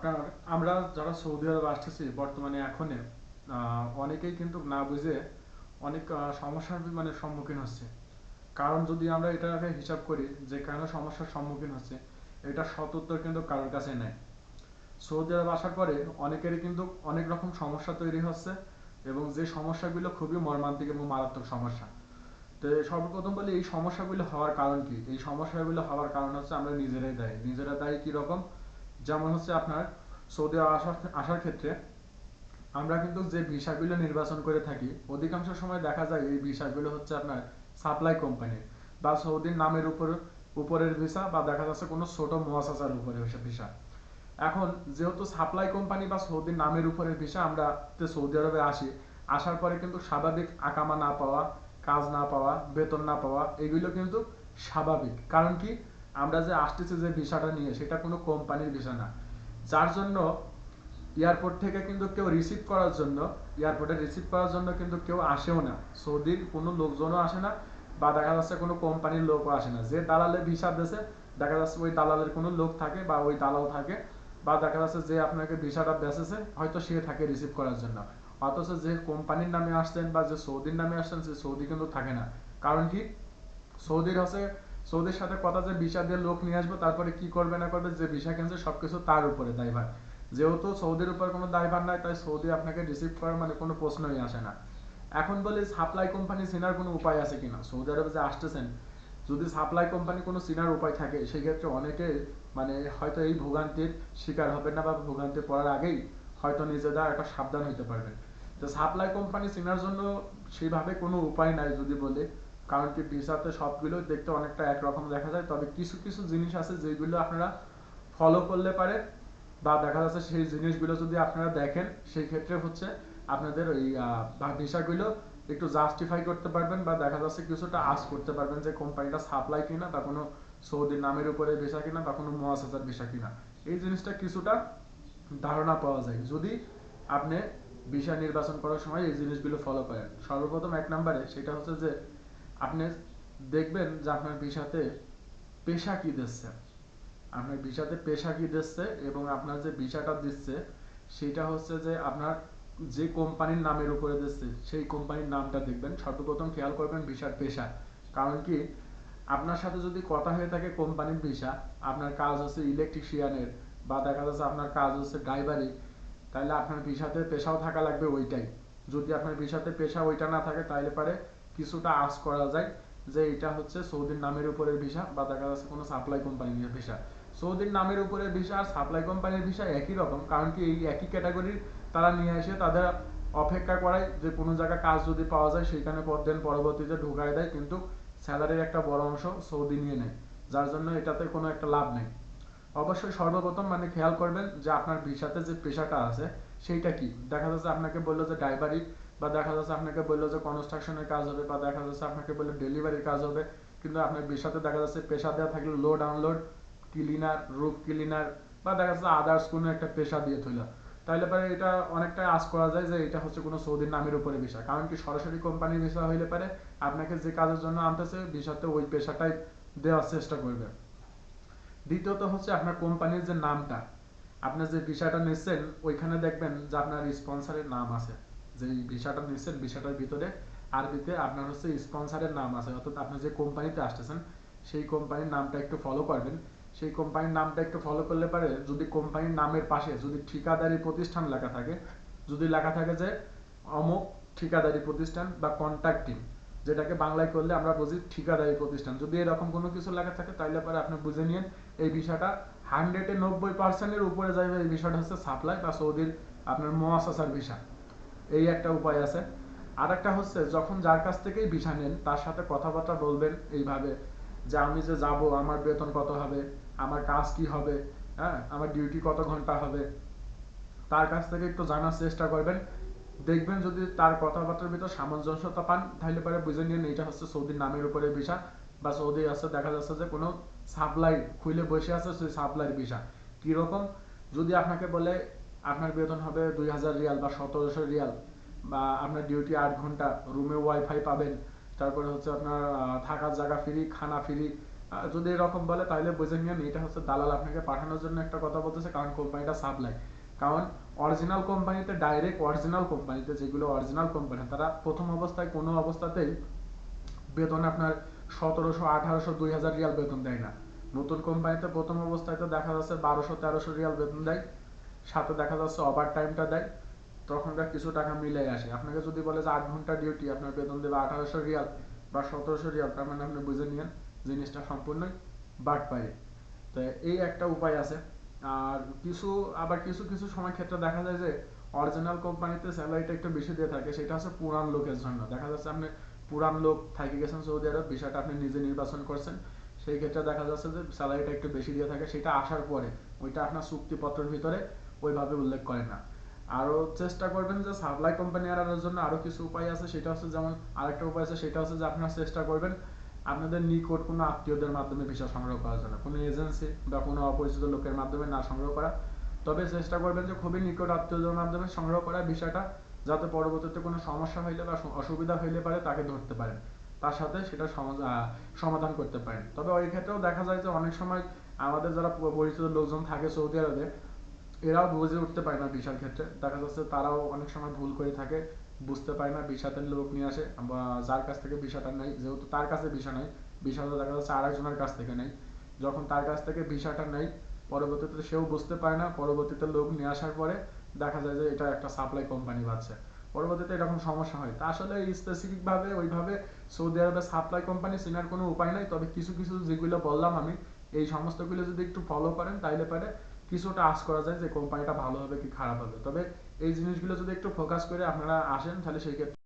আপনার আমরা যারা সৌদি আরব আসতেছি বর্তমানে এখনে আহ, অনেকেই কিন্তু না বুঝে অনেক সমস্যার মানে সম্মুখীন হচ্ছে। কারণ যদি আমরা এটাকে হিসাব করি যে কেন সমস্যার সম্মুখীন হচ্ছে এটা সৎ উত্তর কিন্তু কারোর কাছে নেই। সৌদি আরব আসার পরে অনেকেরই কিন্তু অনেক রকম সমস্যা তৈরি হচ্ছে এবং যে সমস্যাগুলো খুবই মর্মান্তিক এবং মারাত্মক সমস্যা। তো সর্বপ্রথম বলি এই সমস্যাগুলো হওয়ার কারণ কি? এই সমস্যাগুলো হওয়ার কারণ হচ্ছে আমরা নিজেরাই দায়ী। নিজেরা দায়ী কি রকম? যেমন হচ্ছে আপনার সৌদি আসার আসার ক্ষেত্রে, আমরা কিন্তু যে ভিসাগুলো নির্বাচন করে থাকি, অধিকাংশ সময় দেখা যায় এই ভিসাগুলো হচ্ছে আপনার সাপ্লাই কোম্পানি বা সৌদির নামের উপর, উপরের ভিসা বা দেখা যাচ্ছে কোনো ছোট মুয়াসাসার উপরে ভিসা। এখন যেহেতু সাপ্লাই কোম্পানি বা সৌদির নামের উপরের ভিসা আমরা সৌদি আরবে আসি, আসার পরে কিন্তু স্বাভাবিক আকামা না পাওয়া, কাজ না পাওয়া, বেতন না পাওয়া, এগুলো কিন্তু স্বাভাবিক। কারণ কি? আমরা যে আসতেছি যে ভিসাটা নিয়ে, সেটা কোনো কোম্পানির ভিসা না। যার জন্য এয়ারপোর্ট থেকে কিন্তু কেউ রিসিভ করার জন্য, এয়ারপোর্টে রিসিভ করার জন্য কিন্তু কেউ আসেও না। সৌদির কোনো লোকজনও আসে না, বা দেখা যাচ্ছে কোনো কোম্পানির লোকও আসে না। যে দালালে ভিসা দেশে দেখা যাচ্ছে ওই দালালের কোনো লোক থাকে বা ওই দালাল থাকে, বা দেখা যাচ্ছে যে আপনাকে ভিসাটা বেচেছে, হয়তো সে থাকে রিসিভ করার জন্য। অথচ যে কোম্পানির নামে আসছেন বা যে সৌদির নামে আসছেন, সে সৌদি কিন্তু থাকে না। কারণ কি? সৌদির হচ্ছে সৌদির সাথে কথা যে ভিসা দিয়ে লোক নিয়ে আসবে, তারপরে কি করবে না করবে, যে ভিসা কিনছে, সবকিছু তার উপরে দায়ভার। যেহেতু সৌদির উপর কোনো দায়ভার নাই, তাই সৌদি আপনাকে রিসিভ করার মানে কোনো প্রশ্নই আসে না। এখন বলি সাপ্লাই কোম্পানি চেনার কোনো উপায় আছে কিনা? সৌদি আরবে যে আসতেছেন, যদি সাপ্লাই কোম্পানি কোনো চেনার উপায় থাকে সেই ক্ষেত্রে অনেকে মানে হয়তো এই ভোগান্তির শিকার হবে না বা ভোগান্তি পড়ার আগেই হয়তো নিজেরা একটা সাবধান হইতে পারবেন। তো সাপ্লাই কোম্পানি চেনার জন্য সেইভাবে কোনো উপায় নাই যদি বলে। কারণ কি ভিসাতে সবগুলো দেখতে অনেকটা একরকম দেখা যায়। তবে কিছু কিছু জিনিস আছে যেগুলো আপনারা ফলো করলে পারে বা দেখা যাচ্ছে সেই জিনিসগুলো যদি আপনারা দেখেন, সেই ক্ষেত্রে হচ্ছে আপনাদের ওই ভিসাগুলো একটু জাস্টিফাই করতে পারবেন বা দেখা যাচ্ছে কিছুটা আস করতে পারবেন যে কোম্পানিটা সাপ্লাই কিনা বা কোনো সৌদির নামের উপরে ভিসা কিনা বা কোনো মুয়াসাসার ভিসা কিনা। এই জিনিসটা কিছুটা ধারণা পাওয়া যায়। যদি আপনি ভিসা নির্বাচন করার সময় এই জিনিসগুলো ফলো করেন। সর্বপ্রথম এক নম্বরে সেটা হচ্ছে যে আপনি দেখবেন যে আপনার ভিসাতে পেশা কি দিচ্ছে? আপনার ভিসাতে পেশা কি দিচ্ছে এবং আপনার যে ভিসাটা দিচ্ছে, সেটা হচ্ছে যে আপনার যে কোম্পানির নামের উপরে দিচ্ছে, সেই কোম্পানির নামটা দেখবেন। সর্বপ্রথম খেয়াল করবেন ভিসার পেশা। কারণ কি? আপনার সাথে যদি কথা হয়ে থাকে কোম্পানির ভিসা আপনার কাজ হচ্ছে ইলেকট্রিশিয়ানের বা দেখা যাচ্ছে আপনার কাজ হচ্ছে ড্রাইভারি তাহলে আপনার ভিসাতে পেশাও থাকা লাগবে ওইটাই। যদি আপনার ভিসাতে পেশা ওইটা না থাকে, তাহলে পারে কিছুটা আস করা যায় যে এটা হচ্ছে সৌদির নামের উপরের ভিসা, বা দেখা যাচ্ছে কোনো সাপ্লাই কোম্পানির ভিসা। সৌদির নামের উপরে ভিসা আর সাপ্লাই কোম্পানির ভিসা একই রকম, কারণ কি এই একই ক্যাটাগরির তারা নিয়ে এসে তাদের অপেক্ষা করায় যে কোনো জায়গায় কাজ যদি পাওয়া যায় সেখানে দেন পরবর্তীতে ঢুকায় দেয়, কিন্তু স্যালারির একটা বড় অংশ সৌদি নিয়ে নেয়, যার জন্য এটাতে কোনো একটা লাভ নেই। অবশ্যই সর্বপ্রথম মানে খেয়াল করবেন যে আপনার ভিসাতে যে পেশাটা আছে, সেইটা কি? দেখা যাচ্ছে আপনাকে বলল যে ড্রাইভারি বা দেখা যাচ্ছে আপনাকে বলল যে কনস্ট্রাকশনের কাজ হবে বা দেখা যাচ্ছে আপনাকে বলল ডেলিভারির কাজ হবে, কিন্তু আপনার ভিসাতে দেখা যাচ্ছে পেশা দেওয়া থাকলে load unload cleaner roof cleaner বা দেখা যাচ্ছে আদার্স কোনো একটা পেশা দিয়ে থইল। তাহলে পরে এটা অনেকটা আশ করা যায় যে এটা হচ্ছে কোনো সৌদির নামের উপরে ভিসা কারণ কি সরাসরি কোম্পানির ভিসা হইলে পারে আপনাকে যে কাজের জন্য আনতেছে ভিসাতে ওই পেশাটাই দেওয়ার চেষ্টা করবে। দ্বিতীয়ত হচ্ছে আপনার কোম্পানির যে নামটা, আপনি যে ভিসাটা নিচ্ছেন, ওইখানে দেখবেন যে আপনার স্পন্সরের নাম আছে। যে ভিসাটা নিচ্ছেন ভিসাটার ভিতরে আরবিতে আপনার হচ্ছে স্পন্সরের নাম আছে। অর্থাৎ আপনি যে কোম্পানিতে আসতেছেন, সেই কোম্পানির নামটা একটু ফলো করবেন। সেই কোম্পানির নামটা একটু ফলো করলে পারে যদি কোম্পানির নামের পাশে যদি ঠিকাদারি প্রতিষ্ঠান লেখা থাকে, যদি লেখা থাকে যে অমুক ঠিকাদারি প্রতিষ্ঠান বা কন্ট্রাক্টিং যেটাকে বাংলায় করলে আমরা বুঝি ঠিকাদারি প্রতিষ্ঠান। যদি এরকম কোনো কিছু লেখা থাকে তাহলে পরে আপনি বুঝে নিন এই বিষয়টা হান্ড্রেডে নব্বই পার্সেন্টের উপরে যাবে এই বিষয়টা হচ্ছে সাপ্লাই বা সৌদির আপনার মোয়াসাসার ভিসা। এই একটা উপায় আছে। আর একটা হচ্ছে, যখন যার কাছ থেকেই ভিসা নেন, তার সাথে কথাবার্তা বলবেন এইভাবে যে, আমি যে যাব, আমার বেতন কত হবে? আমার কাজ কি হবে? হ্যাঁ আমার ডিউটি কত ঘণ্টা হবে? তার কাছ থেকে একটু জানার চেষ্টা করবেন। দেখবেন যদি তার কথাবার্তার ভিতর সামঞ্জস্যতা পান, তাহলে পরে বুঝে নিন এটা হচ্ছে সৌদির নামের উপরে ভিসা বা সৌদি আছে, দেখা যাচ্ছে যে কোনো সাপ্লাই খুলে বসে আছে সেই সাপ্লাইয়ের ভিসা। কীরকম? যদি আপনাকে বলে আপনার বেতন হবে দুই হাজার রিয়াল বা সতেরোশো রিয়াল বা আপনার ডিউটি আট ঘণ্টা রুমে ওয়াইফাই পাবেন, তারপরে হচ্ছে আপনার থাকার জায়গা ফ্রি খানা ফ্রি যদি এরকম বলে তাহলে বুঝে নিন। এটা হচ্ছে দালাল আপনাকে পাঠানোর জন্য একটা কথা বলতেছে, কারণ কোম্পানিটা সাপ্লাই কারণ অরিজিনাল কোম্পানিতে ডাইরেক্ট অরিজিনাল কোম্পানিতে যেগুলো অরিজিনাল কোম্পানি তারা প্রথম অবস্থায় কোনো অবস্থাতেই বেতন আপনার সতেরোশো, আঠারোশো, দুই হাজার রিয়াল বেতন দেয় না। নতুন কোম্পানিতে প্রথম অবস্থায় তো দেখা যাচ্ছে বারোশো, তেরোশো রিয়াল বেতন দেয়। সাথে দেখা যাচ্ছে ওভার টাইমটা দেয়, তখনকার কিছু টাকা মিলে আসে। আপনাকে যদি বলে যে আট ঘণ্টা ডিউটি আপনার বেতন দেবে আঠারোশো রিয়াল বা সতেরোশো রিয়াল, তার মানে আপনি বুঝে নিয়েন জিনিসটা সম্পূর্ণই বাট পায় তো এই একটা উপায় আছে। আর কিছু, আবার কিছু কিছু সময় ক্ষেত্রে দেখা যায় যে অরিজিনাল কোম্পানিতে স্যালারিটা একটু বেশি দিয়ে থাকে, সেটা হচ্ছে পুরান লোকের জন্য। দেখা যাচ্ছে আপনি পুরান লোক থাকি গেছেন সৌদি আরব, বিষয়টা আপনি নিজে নির্বাচন করছেন। সেই ক্ষেত্রে দেখা যাচ্ছে যে স্যালারিটা একটু বেশি দিয়ে থাকে, সেটা আসার পরে ওইটা আপনার চুক্তিপত্রের ভিতরে ওইভাবে উল্লেখ করে না। আরও চেষ্টা করবেন যে সাপ্লাই কোম্পানি আনার জন্য আরও কিছু উপায় আছে, সেটা হচ্ছে যেমন আরেকটা উপায় আছে, সেটা হচ্ছে যে আপনারা চেষ্টা করবেন আপনাদের নিকট কোনো আত্মীয়দের মাধ্যমে ভিসা সংগ্রহ করার জন্য, কোনো এজেন্সি বা কোনো অপরিচিত লোকের মাধ্যমে না সংগ্রহ করা। তবে চেষ্টা করবেন যে খুবই নিকট আত্মীয়দের মাধ্যমে সংগ্রহ করা বিষয়টা যাতে পরবর্তীতে কোনো সমস্যা হইলে বা অসুবিধা হইলে পারে তাকে ধরতে পারেন। তার সাথে সেটা সমাধান করতে পারেন। তবে ওই ক্ষেত্রেও দেখা যায় যে অনেক সময় আমাদের যারা পরিচিত লোকজন থাকে সৌদি আরবে এরাও বুঝে উঠতে পারে না ভিসার ক্ষেত্রে। দেখা যাচ্ছে তারাও অনেক সময় ভুল করে থাকে, বুঝতে পারে না ভিসাতে লোক নিয়ে আসে, বা যার কাছ থেকে ভিসাটা নেই, যেহেতু তার কাছে ভিসা নেই ভিসাটা দেখা যাচ্ছে আরেকজনের কাছ থেকে নেই। যখন তার কাছ থেকে ভিসাটা নেই, পরবর্তীতে সেও বুঝতে পারে না, পরবর্তীতে লোক নিয়ে আসার পরে দেখা যায় যে এটা একটা সাপ্লাই কোম্পানি পাচ্ছে পরবর্তীতে এরকম সমস্যা হয়। তা আসলে স্পেসিফিক ভাবে ওইভাবে সৌদি আরবে সাপ্লাই কোম্পানি চেনার কোনো উপায় নাই, তবে কিছু কিছু যেগুলো বললাম আমি, এই সমস্তগুলো যদি একটু ফলো করেন, তাইলে পারে কিছুটা আশ করা যায় যে কোম্পানিটা ভালো হবে কি খারাপ হবে। তবে এই জিনিসগুলো যদি একটু ফোকাস করে আপনারা আসেন, তাহলে সেই ক্ষেত্রে